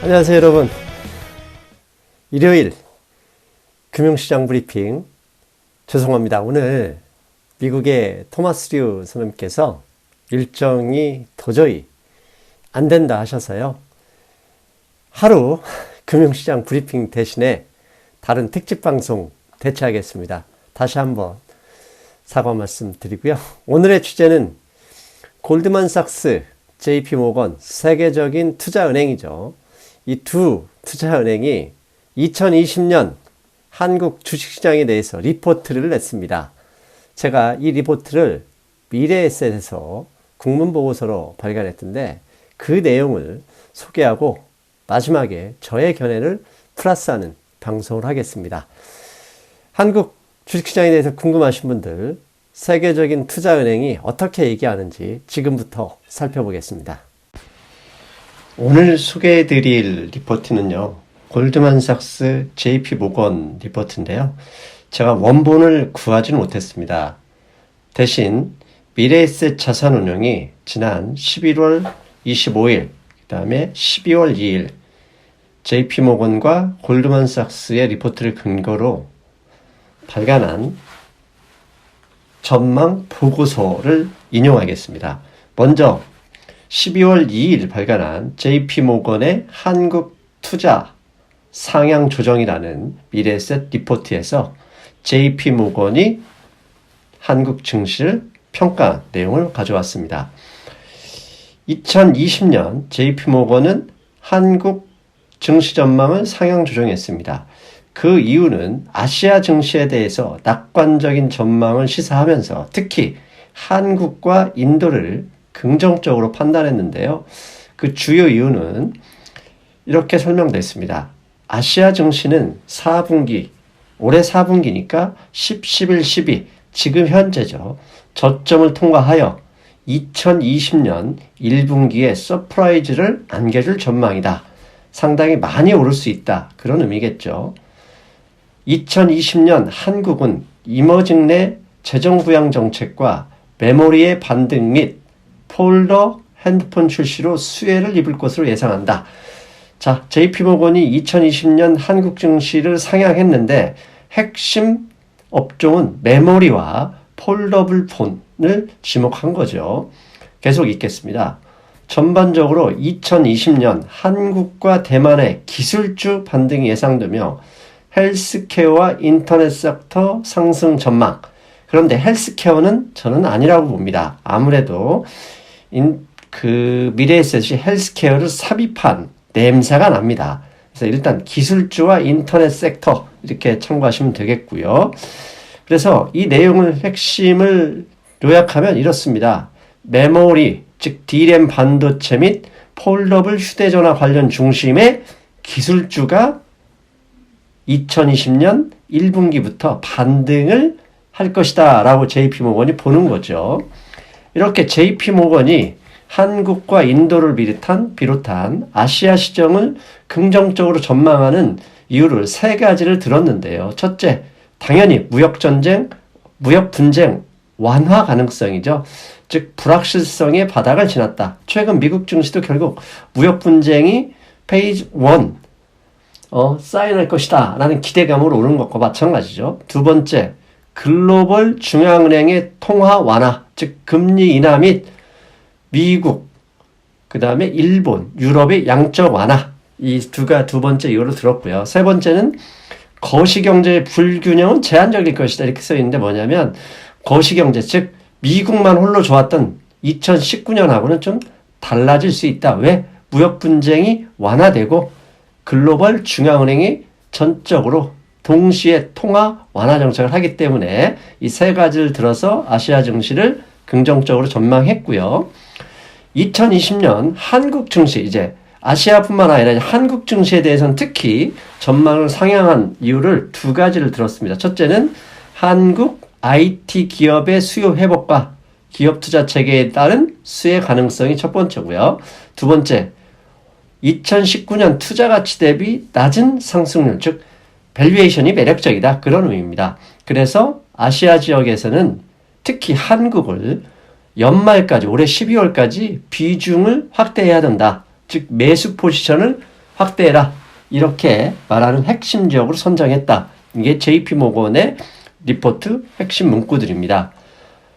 안녕하세요, 여러분. 일요일 금융시장 브리핑 죄송합니다. 오늘 미국의 토마스 류 선생님께서 일정이 도저히 안 된다 하셔서요. 하루 금융시장 브리핑 대신에 다른 특집 방송 대체하겠습니다. 다시 한번 사과 말씀 드리고요. 오늘의 주제는 골드만삭스, JP 모건, 세계적인 투자은행이죠. 이 두 투자은행이 2020년 한국 주식시장에 대해서 리포트를 냈습니다. 제가 이 리포트를 미래에셋에서 국문보고서로 발간했던데 그 내용을 소개하고 마지막에 저의 견해를 플러스하는 방송을 하겠습니다. 한국 주식시장에 대해서 궁금하신 분들 세계적인 투자은행이 어떻게 얘기하는지 지금부터 살펴보겠습니다. 오늘 소개해드릴 리포트는요. 골드만삭스 JP 모건 리포트인데요. 제가 원본을 구하지 못했습니다. 대신 미래에셋 자산운용이 지난 11월 25일, 그 다음에 12월 2일 JP 모건과 골드만삭스의 리포트를 근거로 발간한 전망 보고서를 인용하겠습니다. 먼저 12월 2일 발간한 JP 모건의 한국 투자 상향 조정이라는 미래에셋 리포트에서 JP 모건이 한국 증시를 평가 내용을 가져왔습니다. 2020년 JP 모건은 한국 증시 전망을 상향 조정했습니다. 그 이유는 아시아 증시에 대해서 낙관적인 전망을 시사하면서 특히 한국과 인도를 긍정적으로 판단했는데요. 그 주요 이유는 이렇게 설명됐습니다. 아시아 증시는 4분기, 올해 4분기니까 10, 11, 12, 지금 현재죠. 저점을 통과하여 2020년 1분기에 서프라이즈를 안겨줄 전망이다. 상당히 많이 오를 수 있다. 그런 의미겠죠. 2020년 한국은 이머징 내 재정부양 정책과 메모리의 반등 및 폴더 핸드폰 출시로 수혜를 입을 것으로 예상한다. 자, JP모건이 2020년 한국 증시를 상향했는데 핵심 업종은 메모리와 폴더블 폰을 지목한 거죠. 계속 읽겠습니다. 전반적으로 2020년 한국과 대만의 기술주 반등이 예상되며 헬스케어와 인터넷 섹터 상승 전망. 그런데 헬스케어는 저는 아니라고 봅니다. 아무래도 인, 그 미래에셋이 헬스케어를 삽입한 냄새가 납니다. 그래서 일단 기술주와 인터넷 섹터 이렇게 참고하시면 되겠고요. 그래서 이 내용을 핵심을 요약하면 이렇습니다. 메모리, 즉 D램 반도체 및 폴더블 휴대전화 관련 중심의 기술주가 2020년 1분기부터 반등을 할 것이다 라고 JP모건이 보는 거죠. 이렇게 JP모건이 한국과 인도를 비롯한, 비롯한 아시아 시장을 긍정적으로 전망하는 이유를 세 가지를 들었는데요. 첫째, 당연히 무역전쟁, 무역분쟁 완화 가능성이죠. 즉, 불확실성의 바닥을 지났다. 최근 미국 증시도 결국 무역분쟁이 페이지 1, 어, 쌓여날 것이다. 라는 기대감으로 오른 것과 마찬가지죠. 두 번째, 글로벌 중앙은행의 통화 완화, 즉, 금리 인하 및 미국, 그 다음에 일본, 유럽의 양적 완화. 이 두가 두 번째 이유로 들었고요. 세 번째는 거시경제의 불균형은 제한적일 것이다. 이렇게 써 있는데 뭐냐면, 거시경제, 즉, 미국만 홀로 좋았던 2019년하고는 좀 달라질 수 있다. 왜? 무역 분쟁이 완화되고 글로벌 중앙은행이 전적으로 동시에 통화 완화 정책을 하기 때문에 이 세 가지를 들어서 아시아 증시를 긍정적으로 전망했고요. 2020년 한국 증시 이제 아시아뿐만 아니라 한국 증시에 대해서는 특히 전망을 상향한 이유를 두 가지를 들었습니다. 첫째는 한국 IT 기업의 수요 회복과 기업 투자 체계에 따른 수혜 가능성이 첫 번째고요. 두 번째, 2019년 투자 가치 대비 낮은 상승률, 즉 밸류에이션이 매력적이다. 그런 의미입니다. 그래서 아시아 지역에서는 특히 한국을 연말까지 올해 12월까지 비중을 확대해야 된다. 즉 매수 포지션을 확대해라. 이렇게 말하는 핵심 지역으로 선정했다. 이게 JP 모건의 리포트 핵심 문구들입니다.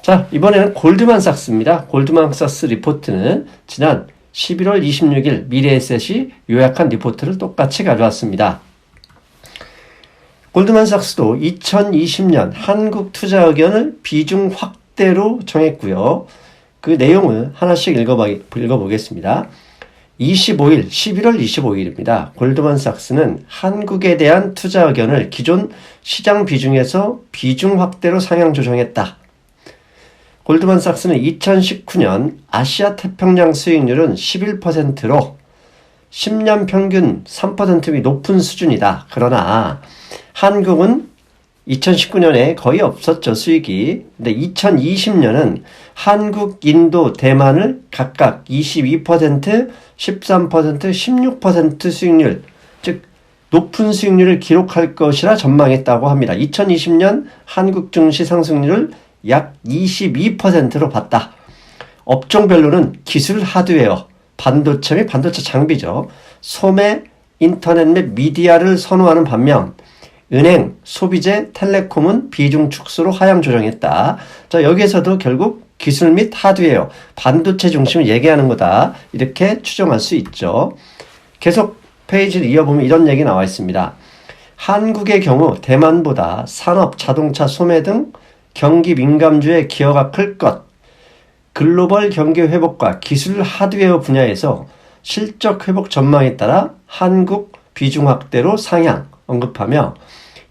자, 이번에는 골드만삭스입니다. 골드만삭스 리포트는 지난 11월 26일 미래에셋이 요약한 리포트를 똑같이 가져왔습니다. 골드만삭스도 2020년 한국 투자 의견을 비중 확대로 정했고요. 그 내용을 하나씩 읽어보, 읽어보겠습니다. 25일, 11월 25일입니다. 골드만삭스는 한국에 대한 투자 의견을 기존 시장 비중에서 비중 확대로 상향 조정했다. 골드만삭스는 2019년 아시아 태평양 수익률은 11%로 10년 평균 3%이 높은 수준이다. 그러나 한국은 2019년에 거의 없었죠, 수익이. 근데 2020년은 한국, 인도, 대만을 각각 22%, 13%, 16% 수익률, 즉, 높은 수익률을 기록할 것이라 전망했다고 합니다. 2020년 한국 증시 상승률을 약 22%로 봤다. 업종별로는 기술 하드웨어, 반도체 및 반도체 장비죠. 소매, 인터넷 및 미디어를 선호하는 반면 은행, 소비재, 텔레콤은 비중 축소로 하향 조정했다. 자, 여기에서도 결국 기술 및 하드웨어, 반도체 중심을 얘기하는 거다. 이렇게 추정할 수 있죠. 계속 페이지를 이어보면 이런 얘기 나와 있습니다. 한국의 경우 대만보다 산업, 자동차, 소매 등 경기 민감주의 기여가 클 것, 글로벌 경기 회복과 기술 하드웨어 분야에서 실적 회복 전망에 따라 한국 비중 확대로 상향 언급하며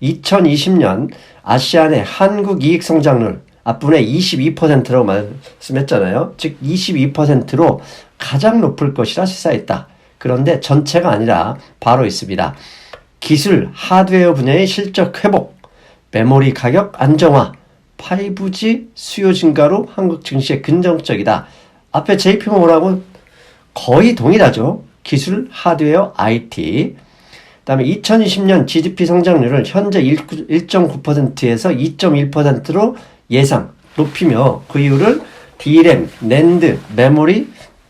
2020년 아시안의 한국 이익 성장률 앞분에 22%라고 말씀했잖아요. 즉 22%로 가장 높을 것이라 시사했다. 그런데 전체가 아니라 바로 있습니다. 기술, 하드웨어 분야의 실적 회복, 메모리 가격 안정화, 5G 수요 증가로 한국 증시에 긍정적이다. 앞에 JP모건하고 거의 동일하죠. 기술, 하드웨어, IT. 그다음에 2020년 GDP 성장률을 현재 1.9%에서 2.1%로 예상 높이며 그 이유를 D램, 낸드, 메모리,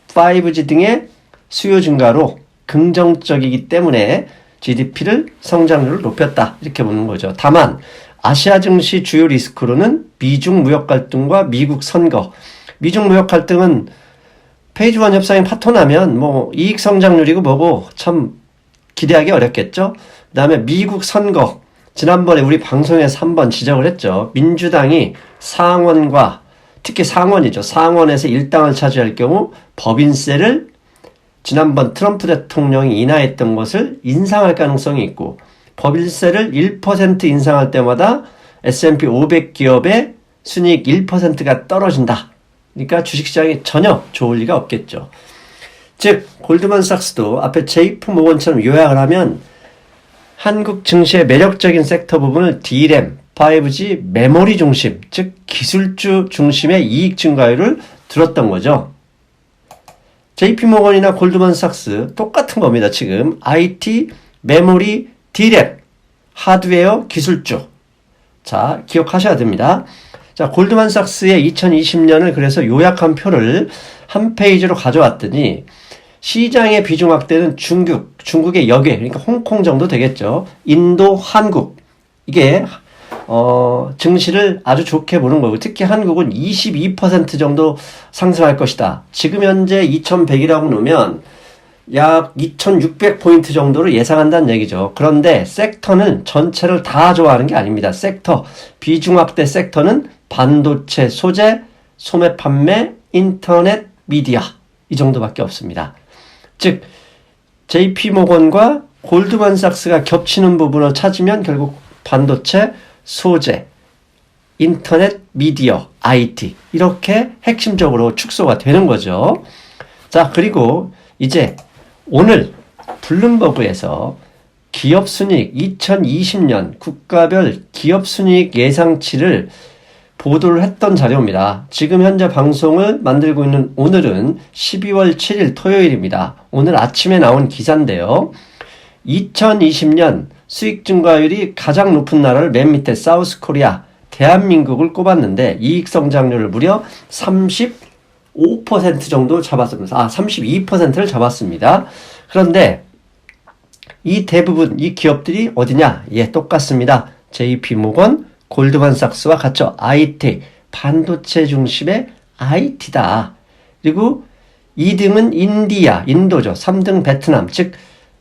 5G 등의 수요 증가로 긍정적이기 때문에 GDP를 성장률을 높였다. 이렇게 보는 거죠. 다만 아시아 증시 주요 리스크로는 미중 무역 갈등과 미국 선거. 미중 무역 갈등은 페이지 원 협상이 파토나면 뭐 이익 성장률이고 뭐고 참 기대하기 어렵겠죠. 그 다음에 미국 선거. 지난번에 우리 방송에서 한번 지적을 했죠. 민주당이 상원과 특히 상원이죠. 상원에서 일당을 차지할 경우 법인세를 지난번 트럼프 대통령이 인하했던 것을 인상할 가능성이 있고 법인세를 1% 인상할 때마다 S&P 500 기업의 순이익 1%가 떨어진다. 그러니까 주식시장이 전혀 좋을 리가 없겠죠. 즉 골드만삭스도 앞에 제이프 모건처럼 요약을 하면 한국 증시의 매력적인 섹터 부분을 D램, 5G, 메모리 중심, 즉 기술주 중심의 이익 증가율을 들었던 거죠. JP모건이나 골드만삭스 똑같은 겁니다. 지금 IT, 메모리, D램, 하드웨어, 기술주. 자, 기억하셔야 됩니다. 자, 골드만삭스의 2020년을 그래서 요약한 표를 한 페이지로 가져왔더니 시장의 비중 확대는 중국, 중국의 역외, 그러니까 홍콩 정도 되겠죠. 인도, 한국. 이게 어, 증시를 아주 좋게 보는 거고, 특히 한국은 22% 정도 상승할 것이다. 지금 현재 2100이라고 놓으면 약 2600포인트 정도를 예상한다는 얘기죠. 그런데 섹터는 전체를 다 좋아하는 게 아닙니다. 섹터, 비중 확대 섹터는 반도체, 소재, 소매 판매, 인터넷, 미디어. 이 정도밖에 없습니다. 즉, JP모건과 골드만삭스가 겹치는 부분을 찾으면 결국 반도체, 소재, 인터넷, 미디어, IT 이렇게 핵심적으로 축소가 되는 거죠. 자, 그리고 이제 오늘 블룸버그에서 기업 순이익 2020년 국가별 기업 순이익 예상치를 보도를 했던 자료입니다. 지금 현재 방송을 만들고 있는 오늘은 12월 7일 토요일입니다. 오늘 아침에 나온 기사인데요. 2020년 수익 증가율이 가장 높은 나라를 맨 밑에 사우스 코리아, 대한민국을 꼽았는데 이익 성장률을 무려 35% 정도 잡았습니다. 아, 32%를 잡았습니다. 그런데 이 대부분 이 기업들이 어디냐? 예, 똑같습니다. JP모건, 골드만삭스와 같죠. IT, 반도체 중심의 IT다. 그리고 2등은 인디아, 인도죠. 3등 베트남, 즉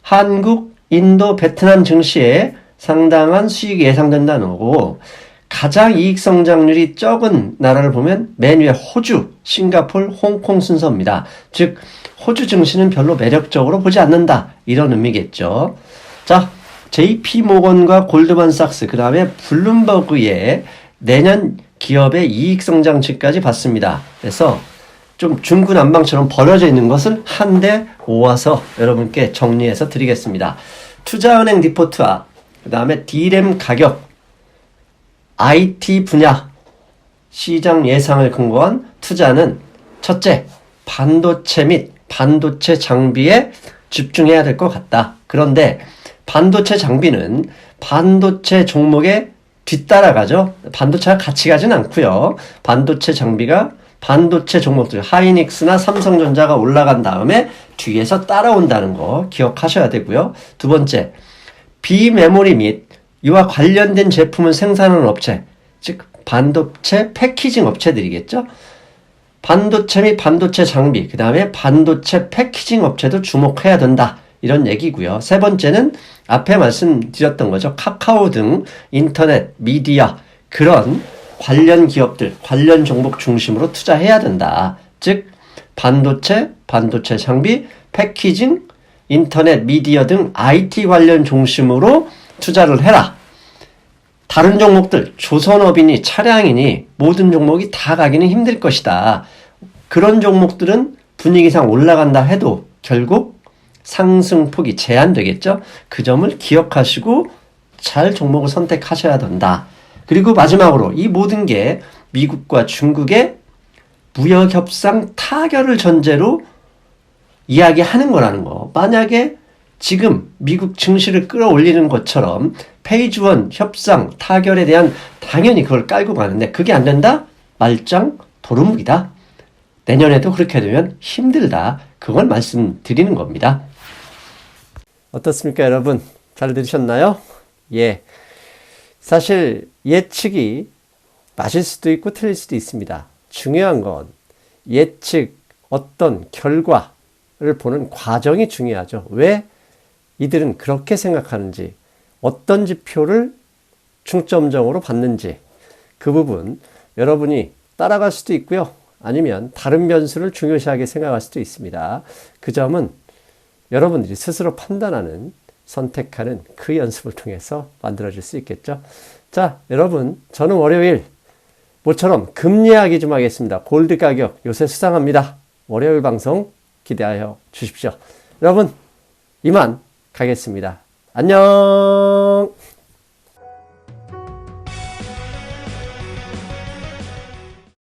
한국, 인도, 베트남 증시에 상당한 수익이 예상된다는 거고 가장 이익 성장률이 적은 나라를 보면 맨 위에 호주, 싱가폴, 홍콩 순서입니다. 즉 호주 증시는 별로 매력적으로 보지 않는다. 이런 의미겠죠. 자, JP 모건과 골드만삭스, 그 다음에 블룸버그의 내년 기업의 이익 성장치까지 봤습니다. 그래서 좀 중구난방처럼 벌어져 있는 것을 한데 모아서 여러분께 정리해서 드리겠습니다. 투자은행 리포트와 그 다음에 D램 가격, IT 분야 시장 예상을 근거한 투자는 첫째, 반도체 및 반도체 장비에 집중해야 될 것 같다. 그런데 반도체 장비는 반도체 종목에 뒤따라가죠. 반도체가 같이 가진 않고요. 반도체 장비가 반도체 종목들 하이닉스나 삼성전자가 올라간 다음에 뒤에서 따라온다는 거 기억하셔야 되고요. 두 번째, 비메모리 및 이와 관련된 제품을 생산하는 업체, 즉 반도체 패키징 업체들이겠죠. 반도체 및 반도체 장비, 그 다음에 반도체 패키징 업체도 주목해야 된다. 이런 얘기고요. 세 번째는 앞에 말씀드렸던 거죠. 카카오 등 인터넷, 미디어 그런 관련 기업들, 관련 종목 중심으로 투자해야 된다. 즉 반도체, 반도체 장비, 패키징, 인터넷, 미디어 등 IT 관련 중심으로 투자를 해라. 다른 종목들, 조선업이니 차량이니 모든 종목이 다 가기는 힘들 것이다. 그런 종목들은 분위기상 올라간다 해도 결국 상승폭이 제한되겠죠? 그 점을 기억하시고 잘 종목을 선택하셔야 된다. 그리고 마지막으로 이 모든 게 미국과 중국의 무역 협상 타결을 전제로 이야기하는 거라는 거. 만약에 지금 미국 증시를 끌어올리는 것처럼 페이지 원 협상 타결에 대한 당연히 그걸 깔고 가는데 그게 안 된다? 말짱 도루묵이다. 내년에도 그렇게 되면 힘들다. 그걸 말씀드리는 겁니다. 어떻습니까, 여러분? 잘 들으셨나요? 예. 사실 예측이 맞을 수도 있고 틀릴 수도 있습니다. 중요한 건 예측 어떤 결과를 보는 과정이 중요하죠. 왜 이들은 그렇게 생각하는지, 어떤 지표를 중점적으로 받는지, 그 부분 여러분이 따라갈 수도 있고요. 아니면 다른 변수를 중요시하게 생각할 수도 있습니다. 그 점은 여러분들이 스스로 판단하는 선택하는 그 연습을 통해서 만들어질 수 있겠죠. 자, 여러분, 저는 월요일 모처럼 금리 이야기 좀 하겠습니다. 골드 가격 요새 수상합니다. 월요일 방송 기대하여 주십시오. 여러분, 이만 가겠습니다. 안녕!